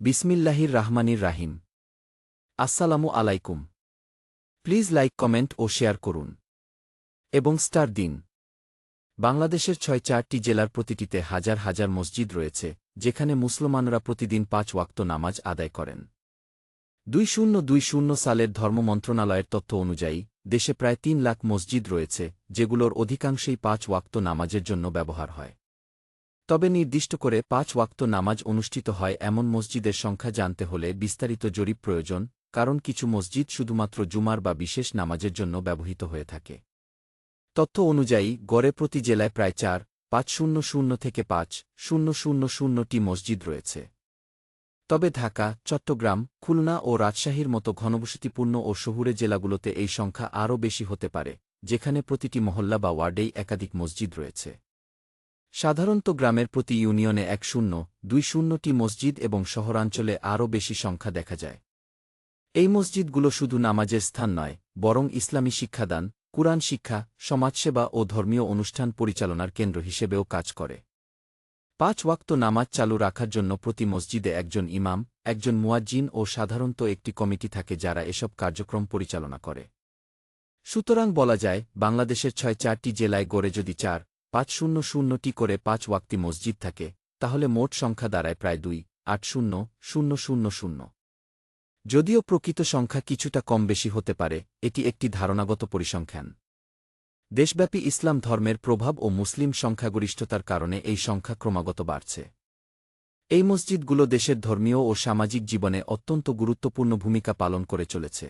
বিসমিল্লাহির রাহমানির রাহিম। আসসালামু আলাইকুম। প্লিজ লাইক, কমেন্ট ও শেয়ার করুন। এবং স্টার দিন। বাংলাদেশের ছয় চারটি জেলার প্রতিটিতে হাজার হাজার মসজিদ রয়েছে, যেখানে মুসলমানরা প্রতিদিন পাঁচ ওয়াক্ত নামাজ আদায় করেন। দুই শূন্য দুই শূন্য সালের ধর্ম মন্ত্রণালয়ের তথ্য অনুযায়ী, দেশে প্রায় তিন লাখ মসজিদ রয়েছে, যেগুলোর অধিকাংশই পাঁচ ওয়াক্ত নামাজের জন্য ব্যবহার হয়। তবে নির্দিষ্ট করে পাঁচ ওয়াক্ত নামাজ অনুষ্ঠিত হয় এমন মসজিদের সংখ্যা জানতে হলে বিস্তারিত জরিপ প্রয়োজন, কারণ কিছু মসজিদ শুধুমাত্র জুমার বা বিশেষ নামাজের জন্য ব্যবহৃত হয়ে থাকে। তথ্য অনুযায়ী, গড়ে প্রতি জেলায় প্রায় চার, পাঁচ শূন্য শূন্য থেকে পাঁচ, শূন্য শূন্য শূন্যটি মসজিদ রয়েছে। তবে ঢাকা, চট্টগ্রাম, খুলনা ও রাজশাহীর মতো ঘনবসতিপূর্ণ ও শহুরে জেলাগুলোতে এই সংখ্যা আরও বেশি হতে পারে, যেখানে প্রতিটি মহল্লা বা ওয়ার্ডেই একাধিক মসজিদ রয়েছে। সাধারণত গ্রামের প্রতি ইউনিয়নে এক শূন্য, দুই শূন্যটি মসজিদ এবং শহরাঞ্চলে আরও বেশি সংখ্যা দেখা যায়। এই মসজিদগুলো শুধু নামাজের স্থান নয়, বরং ইসলামী শিক্ষাদান, কুরআন শিক্ষা, সমাজসেবা ও ধর্মীয় অনুষ্ঠান পরিচালনার কেন্দ্র হিসেবেও কাজ করে। পাঁচ ওয়াক্ত নামাজ চালু রাখার জন্য প্রতি মসজিদে একজন ইমাম, একজন মুয়াজ্জিন ও সাধারণত একটি কমিটি থাকে যারা এসব কার্যক্রম পরিচালনা করে। সুতরাং বলা যায়, বাংলাদেশের ছয় চারটি জেলায় গড়ে যদি চার পাঁচ শূন্য শূন্যটি করে পাঁচ ওয়াক্তি মসজিদ থাকে, তাহলে মোট সংখ্যা দাঁড়ায় প্রায় দুই, আট শূন্য শূন্য শূন্য শূন্য। যদিও প্রকৃত সংখ্যা কিছুটা কম বেশি হতে পারে, এটি একটি ধারণাগত পরিসংখ্যান। দেশব্যাপী ইসলাম ধর্মের প্রভাব ও মুসলিম সংখ্যাগরিষ্ঠতার কারণে এই সংখ্যা ক্রমাগত বাড়ছে। এই মসজিদগুলো দেশের ধর্মীয় ও সামাজিক জীবনে অত্যন্ত গুরুত্বপূর্ণ ভূমিকা পালন করে চলেছে।